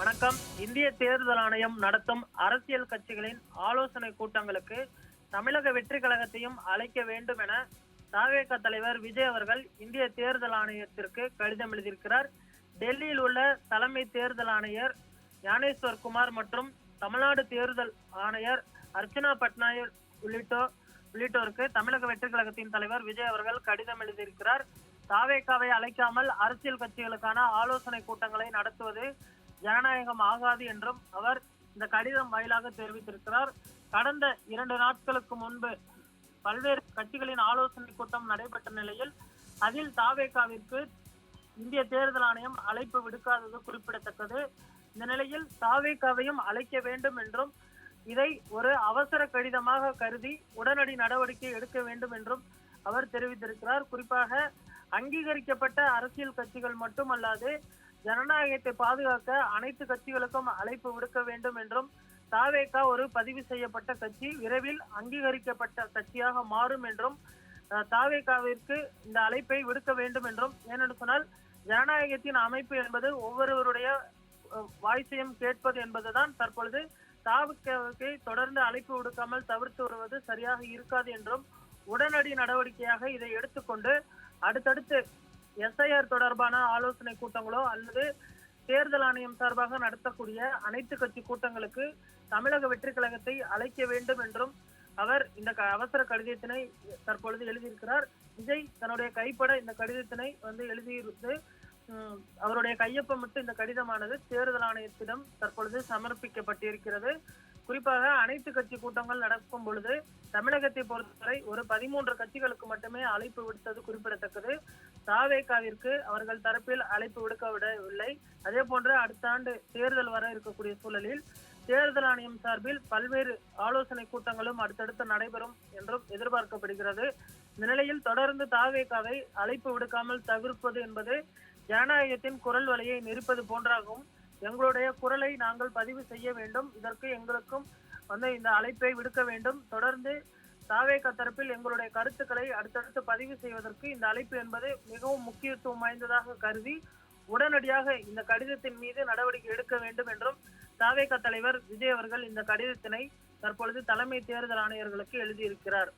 வணக்கம். இந்திய தேர்தல் ஆணையம் நடத்தும் அரசியல் கட்சிகளின் ஆலோசனை கூட்டங்களுக்கு தமிழக வெற்றி கழகத்தையும் அழைக்க வேண்டும் என தாவேக தலைவர் விஜய் அவர்கள் இந்திய தேர்தல் ஆணையத்திற்கு கடிதம் எழுதியிருக்கிறார். டெல்லியில் உள்ள தலைமை தேர்தல் ஆணையர் ஞானேஸ்வர் குமார் மற்றும் தமிழ்நாடு தேர்தல் ஆணையர் அர்ச்சனா பட்நாயக் உள்ளிட்டோர் உள்ளிட்டோருக்கு தமிழக வெற்றி கழகத்தின் தலைவர் விஜய் அவர்கள் கடிதம் எழுதியிருக்கிறார். தாவேக்காவை அழைக்காமல் அரசியல் கட்சிகளுக்கான ஆலோசனை கூட்டங்களை நடத்துவது ஜனநாயகம் ஆகாது என்றும் அவர் இந்த கடிதம் வாயிலாக தெரிவித்திருக்கிறார். கடந்த இரண்டு நாட்களுக்கு முன்பு பல்வேறு கட்சிகளின் ஆலோசனை கூட்டம் நடைபெற்ற நிலையில் அதில் தாவேகாவிற்கு இந்திய தேர்தல் ஆணையம் அழைப்பு விடுக்காதது குறிப்பிடத்தக்கது. இந்த நிலையில் தாவேகாவையும் அழைக்க வேண்டும் என்றும் இதை ஒரு அவசர கடிதமாக கருதி உடனடி நடவடிக்கை எடுக்க வேண்டும் என்றும் அவர் தெரிவித்திருக்கிறார். குறிப்பாக அங்கீகரிக்கப்பட்ட அரசியல் கட்சிகள் மட்டுமல்லாது ஜனநாயகத்தை பாதுகாக்க அனைத்து கட்சிகளுக்கும் அழைப்பு விடுக்க வேண்டும் என்றும் தாவேகா ஒரு பதிவு செய்யப்பட்ட கட்சி விரைவில் அங்கீகரிக்கப்பட்ட கட்சியாக மாறும் என்றும் தாவேகாவிற்கு இந்த அழைப்பை விடுக்க வேண்டும் என்றும். ஏனென்று சொன்னால் ஜனநாயகத்தின் அமைப்பு என்பது ஒவ்வொருவருடைய வாய்ஸையும் கேட்பது என்பதுதான். தற்பொழுது தாவேகாவுக்கு தொடர்ந்து அழைப்பு விடுக்காமல் தவிர்த்து வருவது சரியாக இருக்காது என்றும் உடனடி நடவடிக்கையாக இதை எடுத்துக்கொண்டு அடுத்தடுத்து எஸ்ஐஆர் தொடர்பான ஆலோசனை கூட்டங்களோ அல்லது தேர்தல் ஆணையம் சார்பாக நடத்தக்கூடிய அனைத்து கட்சி கூட்டங்களுக்கு தமிழக வெற்றி கழகத்தை அழைக்க வேண்டும் என்றும் அவர் இந்த க- அவசர கடிதத்தினை தற்பொழுது எழுதியிருக்கிறார். விஜய் தன்னுடைய கைப்பட இந்த கடிதத்தினை வந்து எழுதியிருந்து அவருடைய கையொப்பமிட்டு இந்த கடிதமானது தேர்தல் ஆணையத்திடம் தற்பொழுது சமர்ப்பிக்கப்பட்டிருக்கிறது. குறிப்பாக அனைத்து கட்சி கூட்டங்கள் நடக்கும் பொழுது தமிழகத்தை பொறுத்தவரை ஒரு பதிமூன்று கட்சிகளுக்கு மட்டுமே அழைப்பு விடுத்தது குறிப்பிடத்தக்கது. தாவேகாவிற்கு அவர்கள் தரப்பில் அழைப்பு விடுக்க விடவில்லை. அதே போன்று அடுத்த ஆண்டு தேர்தல் வர இருக்கக்கூடிய சூழலில் தேர்தல் ஆணையம் சார்பில் பல்வேறு ஆலோசனை கூட்டங்களும் அடுத்தடுத்து நடைபெறும் என்றும் எதிர்பார்க்கப்படுகிறது. இந்த நிலையில் தொடர்ந்து தாவேகாவை அழைப்பு விடுக்காமல் தவிர்ப்பது என்பது ஜனநாயகத்தின் குரல் வலையை நெரிப்பது போன்றாகும். எங்களுடைய குரலை நாங்கள் பதிவு செய்ய வேண்டும். இதற்கு எங்களுக்கும் வந்து இந்த அழைப்பை விடுக்க வேண்டும். தொடர்ந்து தாவேக தரப்பில் எங்களுடைய கருத்துக்களை அடுத்தடுத்து பதிவு செய்வதற்கு இந்த அழைப்பு என்பது மிகவும் முக்கியத்துவம் வாய்ந்ததாக கருதி உடனடியாக இந்த கடிதத்தின் மீது நடவடிக்கை எடுக்க வேண்டும் என்றும் தாவேக தலைவர் விஜய் அவர்கள் இந்த கடிதத்தினை தற்பொழுது தலைமை தேர்தல் ஆணையர்களுக்கு எழுதியிருக்கிறார்.